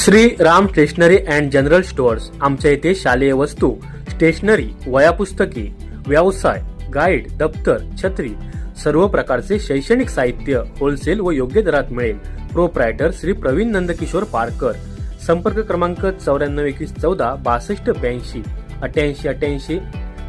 Shri Ram stationery and general stores आमच्या इथे शालेय वस्तू स्टेशनरी वयापुस्तके व्यवसाय गाईड दप्तर छत्री सर्व प्रकारचे शैक्षणिक साहित्य होलसेल व योग्य दरात मिळेल. प्रोप्रायटर श्री प्रवीण नंदकिशोर पारकर. संपर्क क्रमांक चौऱ्याण्णव एकवीस चौदा बासष्ट ब्याऐंशी अठ्याऐंशी अठ्याऐंशी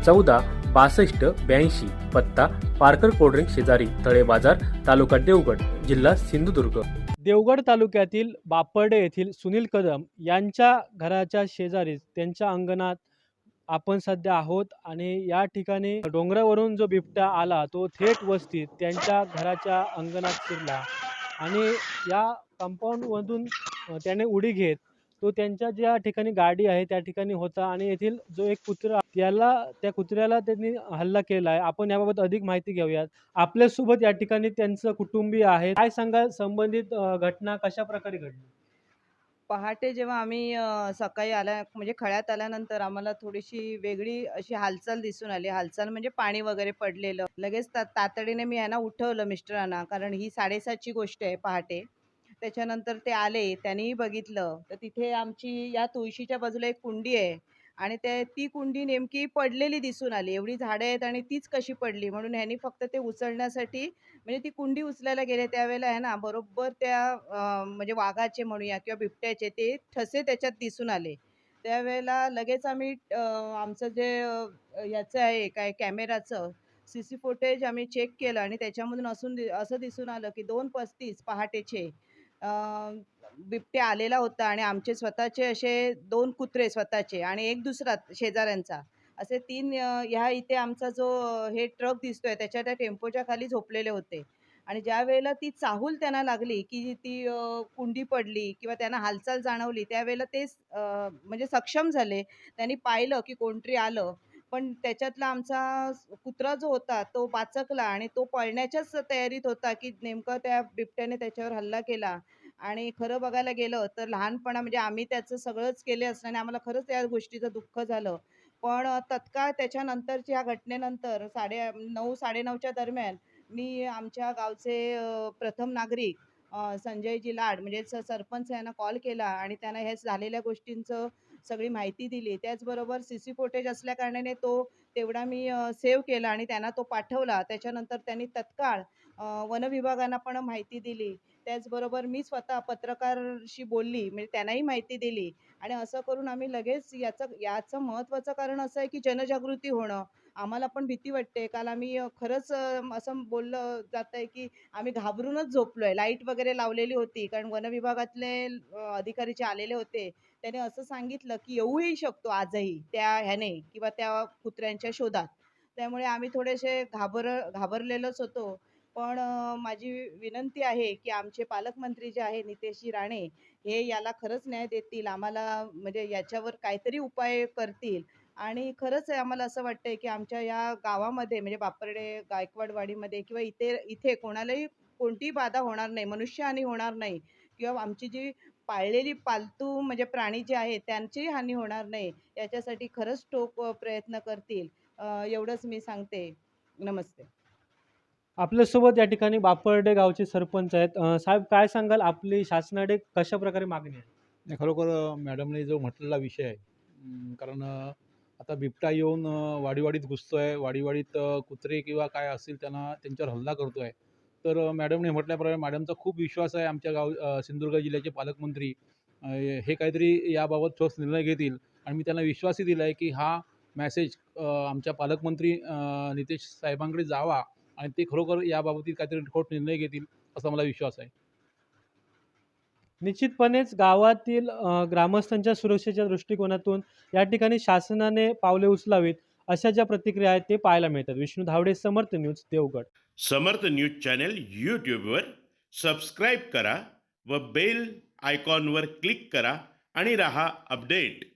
चौदा बासष्ट ब्याऐंशी. पत्ता पारकर कोल्ड्रिंक शेजारी तळे बाजार तालुका देवगड जिल्हा सिंधुदुर्ग. देवगड तालुक्यातील बापर्डे येथील सुनील कदम यांच्या घराच्या शेजारीच त्यांच्या अंगणात आपण सध्या आहोत आणि या ठिकाणी डोंगरावरून जो बिबट्या आला तो थेट वस्तीत त्यांच्या घराच्या अंगणात शिरला आणि या कंपाऊंडमधून त्याने उडी घेत तो त्यांच्या ज्या ठिकाणी गाडी आहे त्या ठिकाणी होता आणि येथील जो एक कुत्रा त्याला त्या कुत्र्याला त्यांनी हल्ला केला आहे. आपण याबाबत अधिक माहिती घेऊयात. आपल्यासोबत या ठिकाणी त्यांचं कुटुंबीय आहे. काय सांगाल संबंधित घटना कशा प्रकारे घडली? पहाटे जेव्हा आम्ही सकाळी आल्या म्हणजे खळ्यात आल्यानंतर आम्हाला थोडीशी वेगळी अशी हालचाल दिसून आली. हालचाल म्हणजे पाणी वगैरे पडलेलं. लगेच तातडीने मी यांना उठवलं मिस्टरांना. कारण ही साडेसातची गोष्ट आहे पहाटे. त्याच्यानंतर ते आले त्यांनीही बघितलं. तर तिथे आमची या तुळशीच्या बाजूला एक कुंडी आहे आणि ते ती कुंडी नेमकी पडलेली दिसून आली. एवढी झाडं आहेत आणि तीच कशी पडली? म्हणून ह्यांनी फक्त ते उचलण्यासाठी म्हणजे ती कुंडी उचलायला गेले त्यावेळेला आहे ना बरोबर त्या म्हणजे वाघाचे म्हणूया किंवा बिबट्याचे ते ठसे त्याच्यात दिसून आले. त्यावेळेला लगेच आम्ही आमचं जे याचं आहे काय कॅमेराचं सी सी फुटेज आम्ही चेक केलं आणि त्याच्यामधून असून दि- असं दिसून आलं की दोन पस्तीस पहाटेचे बिबट्या आलेला होता आणि आमचे स्वतःचे असे दोन कुत्रे स्वतःचे आणि एक दुसरा शेजाऱ्यांचा. असे तीन ह्या इथे आमचा जो हे ट्रक दिसतोय त्याच्या त्या टेम्पोच्या खाली झोपलेले होते. आणि ज्या वेळेला ती चाहूल त्यांना लागली की ती कुंडी पडली किंवा त्यांना हालचाल जाणवली त्यावेळेला ते म्हणजे सक्षम झाले. त्यांनी पाहिलं की कोणतरी आलं. पण त्याच्यातला आमचा कुत्रा जो होता तो बाचकला आणि तो पळण्याच्याच तयारीत होता की नेमकं त्या बिबट्याने त्याच्यावर हल्ला केला. आणि खरं बघायला गेलं तर लहानपणा म्हणजे आम्ही त्याचं सगळंच केले असल्याने आम्हाला खरंच या गोष्टीचं दुःख झालं. पण तत्काळ त्याच्यानंतरच्या या घटनेनंतर साडे नऊ साडेनऊच्या दरम्यान मी आमच्या गावचे प्रथम नागरिक संजयजी लाड म्हणजे स सरपंच यांना कॉल केला आणि त्यांना हे झालेल्या गोष्टींचं सगळी माहिती दिली. त्याचबरोबर सी सी फुटेज असल्याकारणाने तो तेवढा मी सेव्ह केला आणि त्यांना तो पाठवला. त्याच्यानंतर त्यांनी तत्काळ वनविभागांना पण माहिती दिली. त्याचबरोबर मी स्वतः पत्रकारशी बोलली म्हणजे त्यांनाही माहिती दिली. आणि असं करून आम्ही लगेच याचं याचं महत्त्वाचं कारण असं आहे की जनजागृती होणं. आम्हाला पण भीती वाटते. काल आम्ही खरंच असं बोललं जात आहे की आम्ही घाबरूनच झोपलो आहे लाइट वगैरे लावलेली होती. कारण वनविभागातले अधिकारी जे आलेले होते त्याने असं सांगितलं की येऊही शकतो आजही त्या ह्याने किंवा त्या कुत्र्यांच्या शोधात. त्यामुळे आम्ही थोडेसे घाबर घाबरलेलोच होतो. पण माझी विनंती आहे की आमचे पालकमंत्री जे आहे नितेशजी राणे हे याला खरंच न्याय देतील. आम्हाला म्हणजे याच्यावर काहीतरी उपाय करतील. आणि खरंच आम्हाला असं वाटतंय की आमच्या या गावामध्ये म्हणजे बापर्डे गायकवाडवाडीमध्ये किंवा इथे इथे कोणालाही कोणतीही बाधा होणार नाही मनुष्यहानी होणार नाही किंवा आमची जी पाळलेली पालतू म्हणजे प्राणी जे आहेत त्यांचीही हानी होणार नाही याच्यासाठी खरंच ठोक प्रयत्न करतील. एवढंच मी सांगते. नमस्ते. आपल्यासोबत या ठिकाणी बापर्डे गावचे सरपंच आहेत. साहेब काय सांगाल? आपली शासनाकडे कशा प्रकारे मागणी आहे? नाही खरोखर अ, मॅडमने जो म्हटलेला विषय आहे कारण अ, आता बिबटा येऊन अ, वाडीवाडीत घुसतोय वाडीवाडीत अ, कुत्रे किंवा काय असतील त्यांना त्यांच्यावर हल्ला करतोय. तर अ, मॅडमने म्हटल्याप्रमाणे मॅडमचा खूप विश्वास आहे आमच्या गाव अ, सिंधुदुर्ग जिल्ह्याचे पालकमंत्री. अ, हे काहीतरी याबाबत ठोस निर्णय घेतील. आणि मी त्यांना विश्वासही दिला आहे की हा मॅसेज आमच्या पालकमंत्री अ, नितेश साहेबांकडे जावा. आणि ते खरोखर याबाबतीत काहीतरी ठोस निर्णय घेतील असा मला विश्वास आहे. निश्चितपणेच गावातील ग्रामस्थांच्या सुरक्षेच्या दृष्टिकोनातून या ठिकाणी शासनाने पावले उचलावीत अशा ज्या प्रतिक्रिया आहेत ते पाहायला मिळतात. Vishnu Dhawade Samarth news Devgad. Samarth news channel यूट्यूबवर सबस्क्राईब करा व बेल आयकॉनवर क्लिक करा आणि रहा अपडेट.